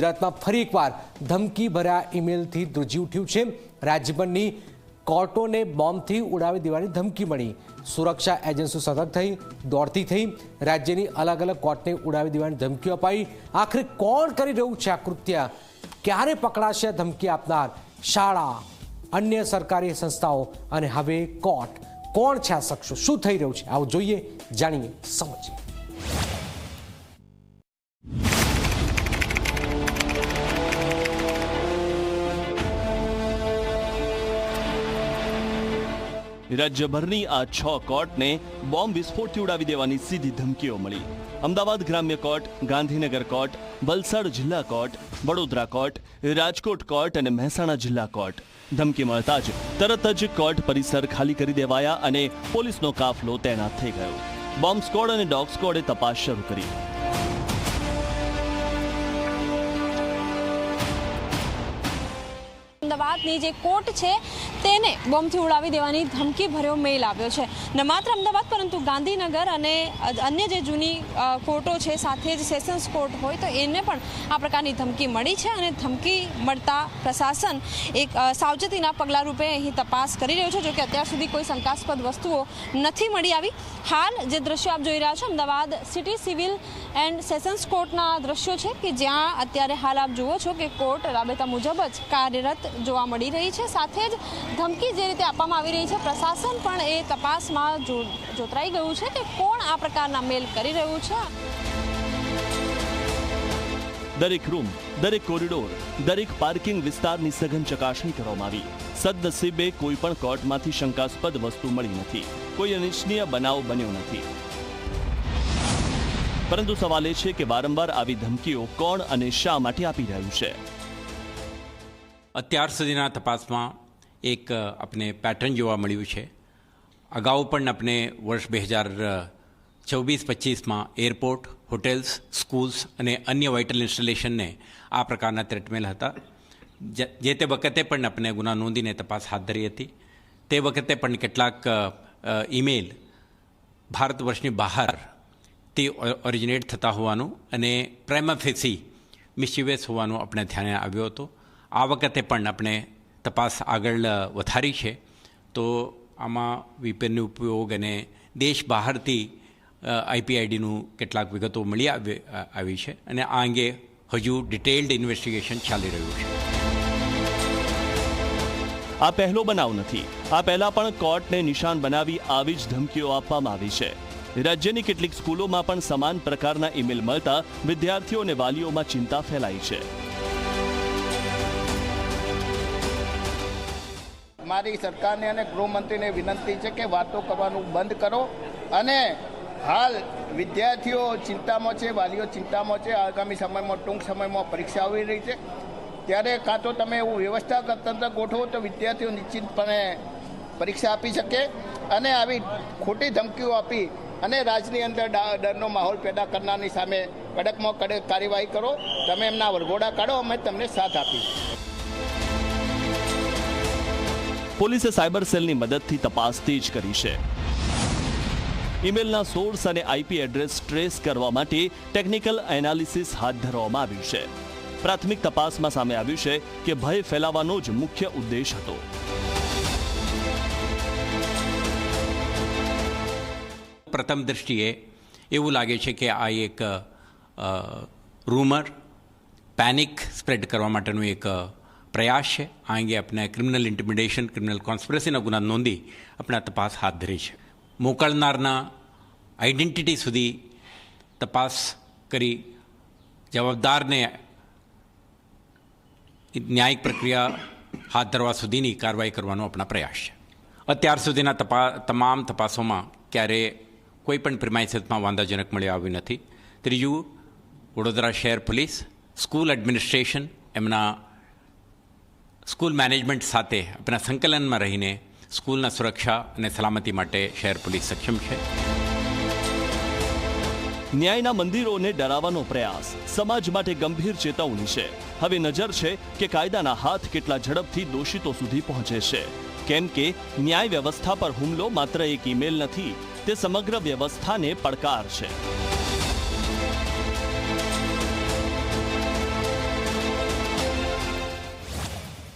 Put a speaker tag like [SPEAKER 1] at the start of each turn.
[SPEAKER 1] ગુજરાતમાં ફરી એકવાર ધમકી ભર્યા ઈમેલથી ધ્રુજી ઉઠ્યું છે. રાજ્યભરની કોર્ટોને બોમ્બથી ઉડાવી દેવાની ધમકી મળી. સુરક્ષા એજન્સીઓ સતર્ક થઈ, દોડતી થઈ, રાજ્યની અલગ અલગ કોર્ટને ઉડાવી દેવાની ધમકીઓ અપાઈ. આખરે કોણ કરી રહ્યું છે આ કૃત્ય? ક્યારે પકડાશે ધમકી આપનાર શાળા, અન્ય સરકારી સંસ્થાઓ અને હવે કોર્ટ? કોણ છે આ શું થઈ રહ્યું છે? આવું જોઈએ, જાણીએ, સમજીએ.
[SPEAKER 2] રાજ્યભરની આ છ કોર્ટને બોમ્બ વિસ્ફોટથી ઉડાવી દેવાની સીધી ધમકીઓ મળી. અમદાવાદ ગ્રામ્ય કોર્ટ, ગાંધીનગર કોર્ટ, વલસાડ જિલ્લા court, Vadodara court, Rajkot court અને મહેસાણા જિલ્લા કોર્ટ. ધમકી મળતા જ તરત જ કોર્ટ પરિસર ખાલી કરી દેવાયા અને પોલીસનો કાફલો તૈનાત થઈ ગયો. બોમ્બ સ્કોડ અને ડોગ સ્કોડે તપાસ શરૂ કરી.
[SPEAKER 3] અમદાવાદની જે કોર્ટ છે તેને બોમ્બથી ઉડાવી દેવાની ધમકી ભર્યો મેઇલ આવ્યો છે. ન માત્ર અમદાવાદ, પરંતુ ગાંધીનગર અને અન્ય જે જૂની કોર્ટો છે, સાથે જ સેશન્સ કોર્ટ હોય તો એને પણ આ પ્રકારની ધમકી મળી છે અને ધમકી મળતા પ્રશાસન એક સાવચેતીના પગલા રૂપે અહીં તપાસ કરી રહ્યું છે જોકે અત્યાર સુધી કોઈ શંકાસ્પદ વસ્તુઓ નથી મળી આવી. હાલ જે દ્રશ્યો આપ જોઈ રહ્યા છો, Ahmedabad city civil and sessions કોર્ટના દ્રશ્યો છે કે જ્યાં અત્યારે હાલ આપ જુઓ છો કે કોર્ટ રાબેતા મુજબ જ કાર્યરત જોવા મળી રહી છે. સાથે જ ધમકી જે રીતે આપવામાં આવી રહી છે પ્રશાસન પણ એ તપાસમાં જો જોતરાઈ ગયું છે કે કોણ આ પ્રકારના મેલ કરી રહ્યું છે?
[SPEAKER 2] દરેક રૂમ દરેક કોરિડોર દરેક પાર્કિંગ વિસ્તારની સઘન ચકાસણી કરવામાં આવી. સદનસીબે કોઈ પણ કોર્ટમાંથી શંકાસ્પદ વસ્તુ મળી નથી. કોઈ અનિચ્છનીય બનાવ બન્યો નથી. પરંતુ સવાલ એ છે કે વારંવાર આવી ધમકીઓ કોણ અને શા માટે આપી રહ્યું છે?
[SPEAKER 4] અત્યાર સુધીના તપાસમાં એક આપણે પેટર્ન જોવા મળ્યું છે. અગાઉ પણ આપણે વર્ષ બે હજાર ચોવીસ પચીસમાં એરપોર્ટ હોટેલ્સ સ્કૂલ્સ અને અન્ય વાઇટલ ઇન્સ્ટોલેશનને આ પ્રકારના થ્રેટમેલ હતા. જે તે વખતે પણ આપણે ગુના નોંધીને તપાસ હાથ ધરી હતી. તે વખતે પણ કેટલાક ઈમેલ ભારત વર્ષની બહાર તે ઓરિજિનેટ થતા હોવાનું અને પ્રેમાફેસી મિસ્યુવેસ હોવાનું આપણે ધ્યાને આવ્યો હતો. આ વખતે પણ આપણે તપાસ આગળ વધારી છે. તો આમાં વીપીએનનો ઉપયોગ અને દેશ બહારથી આઈપીઆઈડીનું કેટલાક વિગતો મળી આવી છે. અને આ અંગે હજુ ડિટેલ્ડ ઇન્વેસ્ટિગેશન ચાલી રહ્યું છે.
[SPEAKER 2] આ પહેલો બનાવ નથી. આ પહેલા પણ કોર્ટને નિશાન બનાવી આવી જ ધમકીઓ આપવામાં આવી છે. રાજ્યની કેટલીક સ્કૂલોમાં પણ સમાન પ્રકારના ઈમેલ મળતા વિદ્યાર્થીઓ અને વાલીઓમાં ચિંતા ફેલાઈ છે.
[SPEAKER 5] મારી સરકારને અને ગૃહમંત્રીને વિનંતી છે કે વાતો કરવાનું બંધ કરો. અને હાલ વિદ્યાર્થીઓ ચિંતામાં છે, વાલીઓ ચિંતામાં છે, આગામી સમયમાં, ટૂંક સમયમાં પરીક્ષા આવી રહી છે. ત્યારે કાં તો તમે એવું વ્યવસ્થા તંત્ર ગોઠવો તો વિદ્યાર્થીઓ નિશ્ચિતપણે પરીક્ષા આપી શકે અને આવી ખોટી ધમકીઓ આપી અને રાજની અંદર ડરનો માહોલ પેદા કરનારની સામે કડકમાં કડક કાર્યવાહી કરો. તમે એમના વરઘોડા કાઢો, અમે તમને સાથ આપીશું.
[SPEAKER 2] પોલીસે સાયબર સેલની મદદથી તપાસ તેજ કરી છે. ઈમેલના સોર્સ અને આઈપી એડ્રેસ ટ્રેસ કરવા માટે ટેકનિકલ એનાલિસિસ હાથ ધરવામાં આવ્યું છે. પ્રાથમિક તપાસમાં સામે આવ્યું છે કે ભય ફેલાવવાનો જ મુખ્ય ઉદ્દેશ હતો.
[SPEAKER 4] પ્રથમ દૃષ્ટિએ એવું લાગે છે કે આ એક રૂમર, પેનિક સ્પ્રેડ કરવા માટેનું એક પ્રયાસ છે આ અંગે આપણે ક્રિમિનલ ઇન્ટિમિડેશન ક્રિમિનલ કોન્સ્પિરસીના ગુના નોંધી આપણે તપાસ હાથ ધરી છે. મોકલનારના આઈડેન્ટિટી સુધી તપાસ કરી જવાબદારને ન્યાયિક પ્રક્રિયા હાથ ધરવા સુધીની કાર્યવાહી કરવાનો આપણા પ્રયાસ છે. અત્યાર સુધીના તપા, તમામ તપાસોમાં ક્યારે કોઈ પણ પ્રિમાઇસીસમાં વાંધાજનક મળી આવ્યું નથી. ત્રીજું, વડોદરા શહેર પોલીસ, સ્કૂલ એડમિનિસ્ટ્રેશન એમના સ્કૂલ મેનેજમેન્ટ સાથે આપણા સંકલનમાં રહીને સ્કૂલના સુરક્ષા અને સલામતી માટે શહેર પોલીસ સક્ષમ છે.
[SPEAKER 2] ન્યાયના મંદિરોને ડરાવવાનો પ્રયાસ સમાજ માટે ગંભીર ચેતવણી છે. હવે નજર છે કે કાયદાના હાથ કેટલા ઝડપથી દોષિતો સુધી પહોંચે છે. કેમ કે ન્યાય વ્યવસ્થા પર હુમલો માત્ર એક ઈમેલ નથી, તે સમગ્ર વ્યવસ્થાને પડકાર છે.